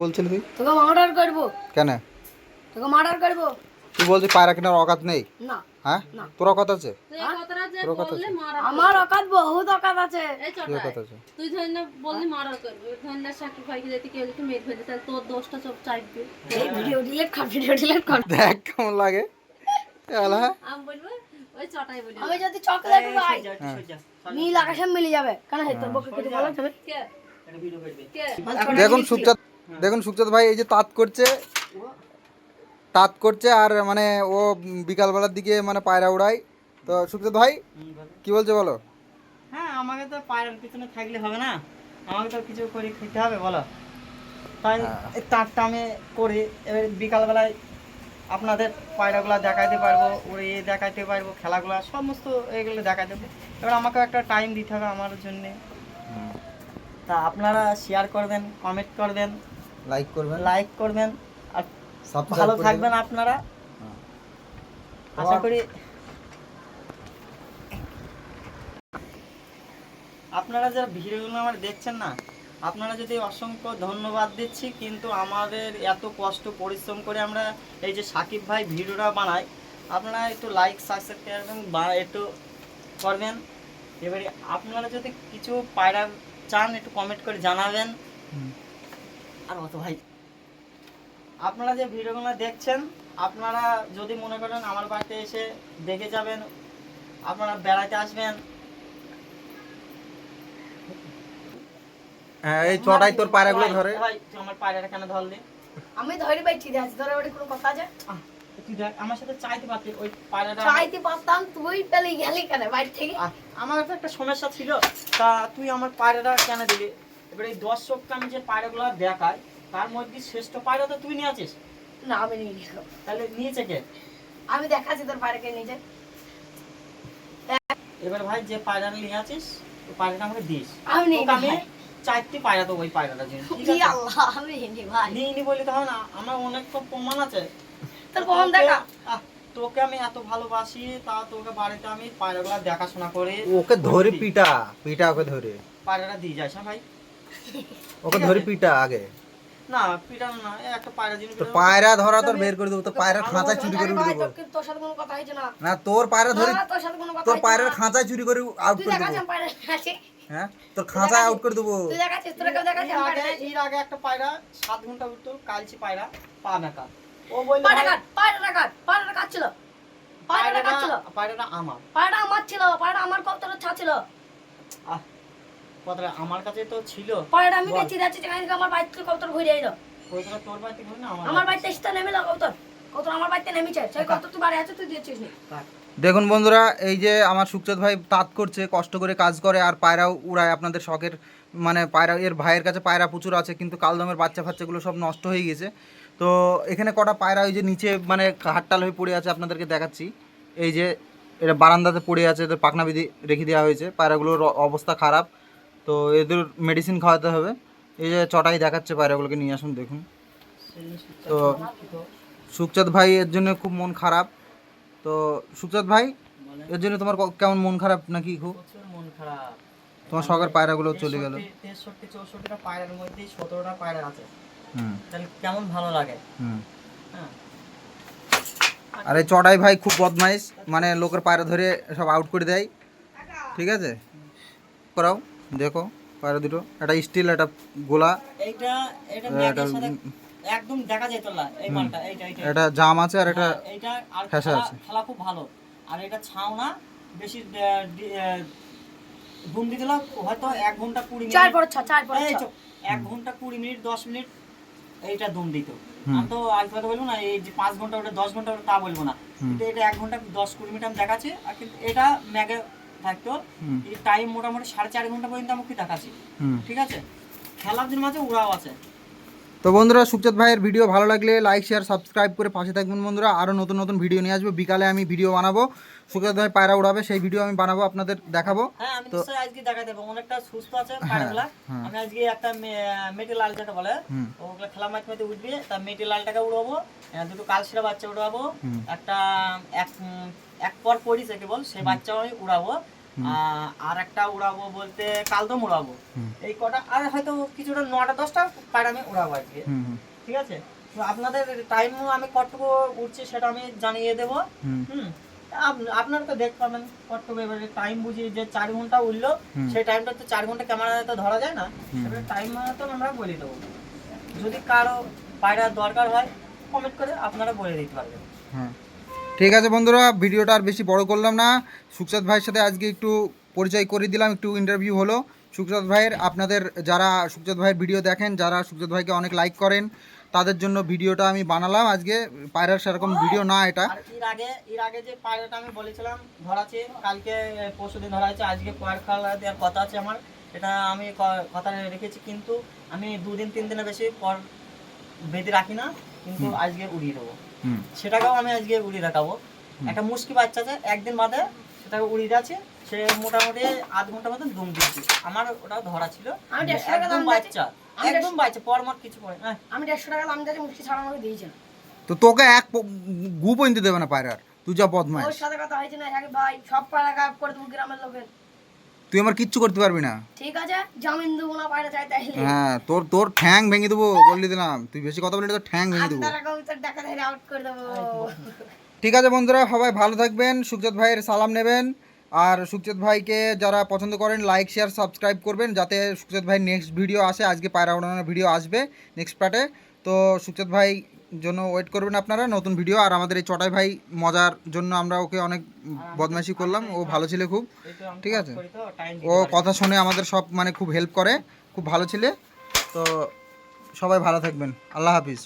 বলছিলি তুই? তোকে মার্ডার করব। কেন? তোকে মার্ডার করব। তুই বলছিস পায়রা কেনার অকাত নেই? না। হ্যাঁ? তোর অকাত আছে? তোর বললে আছে। আমার অকাত বহুত অকাত আছে। তোর অকাত আছে? তুই ধরে না বললি মারা করবি। ধরে না সাকিব ভাইকে যদি কেউ যদি মেরে ফেলে তাহলে তোর দোষটা সব চাইবে এই ভিডিও ডিলিট কর ভিডিও ডিলিট কর। দেখ কেমন লাগে। এলা হ্যাঁ আমি বলব ওই চটাই বলি। আমি যদি চকলেট পাই হ্যাঁ। নীল আকাশে মিলে যাবে। কেন হেতর বকে কেটে বলা যাবে কে? কে? দেখুন দেখুন সুখচাঁদ ভাই এই যে তাঁত করছে তাঁত করছে আর মানে ও বিকালবেলার দিকে মানে পায়রা উড়ায়। তো সুখচাঁদ ভাই কি বলছে বলো? হ্যাঁ আমাকে তো পায়ের পিছনে থাকলে হবে না। আমাকে তো কিছু করে খেতে হবে বলো। তাই এই তারটা আমি করি এবার বিকালবেলায় আপনাদের পায়রাগুলো দেখাইতে পারব উড়িয়ে দেখাইতে পারব খেলাগুলো সমস্ত এগুলো দেখাইতে পারব। এবার আমাকে একটা টাইম দিতে হবে আমার জন্যে। তা আপনারা শেয়ার করবেন কমেন্ট করবেন। লাইক করবেন? লাইক করবেন। আর ভালো থাকবেন আপনারা। হ্যাঁ। আশা করি আপনারা যারা ভিডিওগুলো আমার দেখছেন না আপনারা যদি অসংখ্য ধন্যবাদ দিচ্ছি কিন্তু আমাদের এত কষ্ট পরিশ্রম করে আমরা এই যে সাকিব ভাই ভিডিওটা বানাই আপনারা একটু লাইক সাবস্ক্রাইব করবেন বা একটু করবেন। এবারে আপনারা যদি কিছু পায়রা চান একটু কমেন্ট করে জানাবেন। হুম। আর অত ভাই। আপনারা যে ভিডিওগুলো দেখছেন আপনারা যদি মনে করেন আমার বাড়িতে এসে দেখে যাবেন আপনারা বেড়াতে আসবেন। হ্যাঁ এই চটাই তোর পায়রাগুলো ভাই, ধরে। ভাই তুই আমার পায়রাটা কেন ধরলি? আমি ধরে পাই ঠিক আছে ধরে ওটা কোনো কথা আছে? তুই দেখ আমার সাথে চাইতে পারতি ওই পায়রাটা চাইতে পারতাম তুই পেলে গেলি কেন বাইরে থেকে? আমার তো একটা সমস্যা ছিল। তা তুই আমার পায়রাটা কেন দিলি? এবার এই দর্শককে আমি যে পায়রাগুলো দেখাই তার মধ্যে শ্রেষ্ঠ পায়রা তো তুই নিয়ে আছিস না আমি নিয়ে তাহলে নিয়েছে কে? আমি দেখাচ্ছি তোর বাইরেকে নিজে। এবার ভাই যে পায়রাটা নিয়ে আছিস ওই পায়রাটা আমাকে দিস আমি নিয়ে আমি। চারটি পায়রা তো ওই পায়রাটা দিন ঠিক আল্লাহ আমি নি ভাই। নিয়ে নি বলি তো না আমার অনেক তো প্রমাণ আছে। তোর প্রমাণ দেখা আহ, তোকে আমি এত ভালোবাসি তা তোকে বাড়িতে আমি পায়রাগুলো দেখাশোনা করে ওকে ধরে পিটা পিটা ওকে ধরে। পায়রাটা দিয়ে যাস হ্যাঁ ভাই? ওকে ধরে পিটা আগে। না পিটানো না একটা পায়রা জিনিস তো পায়রা ধরা তোর বের করে দেবো তো পায়রার খাঁচায় চুরি করে দেবো তোর সাথে কোনো কথা হয়েছে না। না তোর পায়রা ধরে তোর সাথে কোনো কথা তোর হয়েছে পায়রার না। চুরি করে আউট করে দেবো। পায়রা হ্যাঁ? তোর খাঁচায় আউট করে দেবো। তুই দেখাচ্ছিস তোরা কেউ দেখাচ্ছিস এর আগে এর আগে একটা পায়রা সাত ঘণ্টা উঠতো কালচি পায়রা পা মেকা ও বলল পায়রা কাট পায়রা কাট পায়রা কাট ছিল পায়রাটা কাট ছিল পায়রাটা আমার। পায়রাটা আমার ছিল পায়রাটা আমার কপ্তারের ছা ছিল আহ আমার কাছে তো ছিল। আমি বল। বেঁচে যাচ্ছি যেখানে থেকে আমার বাড়িতে কপ্তার ঘুরে তোর বাড়িতে ঘুরি না আমার আমার বাড়িতে? এসে নেমে আমার বাড়িতে নেমেছে। সেই তুই বাড়ি আছে তুই দিয়েছিস নি। থাক। দেখুন বন্ধুরা এই যে আমার সুখচাঁদ ভাই তাঁত করছে কষ্ট করে কাজ করে আর পায়রাও উড়ায় আপনাদের শখের মানে পায়রা এর ভাইয়ের কাছে পায়রা প্রচুর আছে কিন্তু কালদমের বাচ্চা ফাচ্চাগুলো সব নষ্ট হয়ে গেছে। তো এখানে কটা পায়রা ওই যে নিচে মানে হাট্টাল হয়ে পড়ে আছে আপনাদেরকে দেখাচ্ছি। এই যে এটা বারান্দাতে পড়ে আছে এদের পাখনা বিধি রেখে দেওয়া হয়েছে। পায়রাগুলোর অবস্থা খারাপ। তো এদের মেডিসিন খাওয়াতে হবে। এই যে চটাই দেখাচ্ছে পায়রাগুলোকে নিয়ে আসুন দেখুন। তো সুখচাঁদ ভাই এর জন্য খুব মন খারাপ। তো সুখচাঁদ ভাই এর জন্য তোমার কেমন মন খারাপ নাকি খুব? মন খারাপ। তোমার শখের পায়রাগুলো চলে গেল। তেষট্টি- তেষট্টি চৌষট্টিটা পায়রার মধ্যে সতেরোটা পায়রা আছে। হুম। তাহলে কেমন ভালো লাগে? হুম। হ্যাঁ। আর চড়াই ভাই খুব বদমাইশ মানে লোকের পায়রা ধরে সব আউট করে দেয়। ঠিক আছে? করাও। দেখো পায়রা দুটো। একটা স্টিল একটা গোলা। এইটা এটা এটা একদম দেখা যেত না এই মালটা এইটা এইটা। একটা জাম আছে আর একটা হ্যাঁ, এইটা আর আছে। খেলা খুব ভালো। আর এটা ছাও না বেশি ঘুম দিলাম হয়তো এক ঘণ্টা কুড়ি চার মিনিট পর ছ চার পর ছ চুপ, এক ঘণ্টা কুড়ি মিনিট দশ মিনিট এইটা দুম দিত। আমি তো আজ কথা বলব না এই যে পাঁচ ঘণ্টা ওটা দশ ঘণ্টা ওটা তা বলব না। কিন্তু এটা এক ঘণ্টা দশ কুড়ি মিনিট আমি দেখাচ্ছি আর কিন্তু এটা ম্যাগে থাকতো এই টাইম মোটামুটি সাড়ে চার ঘণ্টা পর্যন্ত আমাকে দেখাচ্ছি ঠিক আছে? খেলার দিন মাঝে উড়াও আছে। তো বন্ধুরা সুখচাঁদ ভাইয়ের ভিডিও ভালো লাগলে লাইক শেয়ার সাবস্ক্রাইব করে পাশে থাকবেন বন্ধুরা। আরও নতুন নতুন ভিডিও নিয়ে আসব। বিকালে আমি ভিডিও বানাবো। সুখচাঁদ ভাই পায়রা উড়াবে সেই ভিডিও আমি বানাবো আপনাদের দেখাবো। হ্যাঁ তো- আজকে দেখা দেবো অনেকটা সুস্থ আছে হ্যাঁ, পায়রাগুলা। হ্যাঁ। আমি আজকে একটা মেটে লাল যেটা বলে ওগুলো খেলা মাছ মাঝে উঠবে। তা মেটে লালটাকে উড়াবো দুটো কালশিরা বাচ্চা উড়াবো একটা এক এক পর পড়িছে কেবল সে বাচ্চাও আমি উড়াবো আর একটা উড়াবো বলতে কালদম উড়াবো। এই কটা আর হয়তো কিছুটা নটা দশটা পায়রা আমি উড়াবো হুম ঠিক আছে? তো আপনাদের টাইম আমি কতটুকু উঠছে সেটা আমি জানিয়ে দেবো। হুম। হুম। আপনারা তো দেখতে পাবেন কতটুকু এবারে টাইম বুঝিয়ে যে চার ঘণ্টা উঠল সেই টাইমটা তো চার ঘণ্টা ক্যামেরাতে তো ধরা যায় না। এবারে টাইম তো আমরা বলে দেবো। যদি কারও পায়রার দরকার হয় কমেন্ট করে আপনারা বলে দিতে পারবেন। হ্যাঁ। ঠিক আছে বন্ধুরা ভিডিওটা আর বেশি বড় করলাম না। সুখচাঁদ ভাইয়ের সাথে আজকে একটু পরিচয় করে দিলাম একটু ইন্টারভিউ হলো। সুখচাঁদ ভাইয়ের আপনাদের যারা সুখচাঁদ ভাইয়ের ভিডিও দেখেন যারা সুখচাঁদ ভাইকে অনেক লাইক করেন তাদের জন্য ভিডিওটা আমি বানালাম আজকে। পায়রার সেরকম ভিডিও না এটা। এর আগে এর আগে যে পায়রাটা আমি বলেছিলাম ধরাছে কালকে পরশু দিন ধরা আছে আজকে পয়ের খাওয়া দেওয়ার কথা আছে আমার। এটা আমি কথা রেখেছি কিন্তু আমি দুদিন তিন দিনের বেশি পর বেঁধে রাখি না কিন্তু আজকে উড়িয়ে দেবো। সেটাকেও আমি আজকে উড়িয়ে দেখাবো। একটা মুশকি বাচ্চা আছে একদিন বাদে সেটাকে উড়িয়ে যাচ্ছে সে মোটামুটি আধ ঘণ্টা মতন দুম দিচ্ছি আমার ওটা ধরা ছিল। আমি দেড়শো টাকা একদম। বাচ্চা আমি একদম বাচ্চা পরমট কিছু পরে হ্যাঁ। আমি দেড়শো টাকা দাম দিয়েছি মুষ্টি ছাড়া আমাকে দিয়েছে না। তো তোকে এক গু পর্যন্ত দেবে না পায়রার তুই যা বদমাস ওর সাথে কথা হয়েছে না এক ভাই সব পায়রা গায়েব করে দেবো গ্রামের লোকের। তুই আমার কিচ্ছু করতে পারবি না। ঠিক আছে জামিন দেবো না পায়রা চাই তাইলে হ্যাঁ তোর তোর ঠ্যাং ভেঙে দেবো বললি দিলাম। তুই বেশি কথা বললি তোর ঠ্যাং ভেঙে দেবো। আউট করে দেবো। ঠিক আছে বন্ধুরা সবাই ভালো থাকবেন সুখচাঁদ ভাইয়ের সালাম নেবেন। আর সুখচাঁদ ভাইকে যারা পছন্দ করেন লাইক শেয়ার সাবস্ক্রাইব করবেন যাতে সুখচাঁদ ভাই নেক্সট ভিডিও আসে আজকে পায়রা ওড়ানোর ভিডিও আসবে নেক্সট পার্টে তো সুখচাঁদ ভাই জন্য ওয়েট করবেন আপনারা, নতুন ভিডিও আর আমাদের এই চটাই ভাই, মজার জন্য আমরা ওকে অনেক বদমাইশি করলাম। ও ভালো ছিল খুব, ঠিক আছে। ও কথা শুনে আমাদের সব মানে খুব হেল্প করে, খুব ভালো ছিলে। তো সবাই ভালো থাকবেন। আল্লাহ হাফিজ।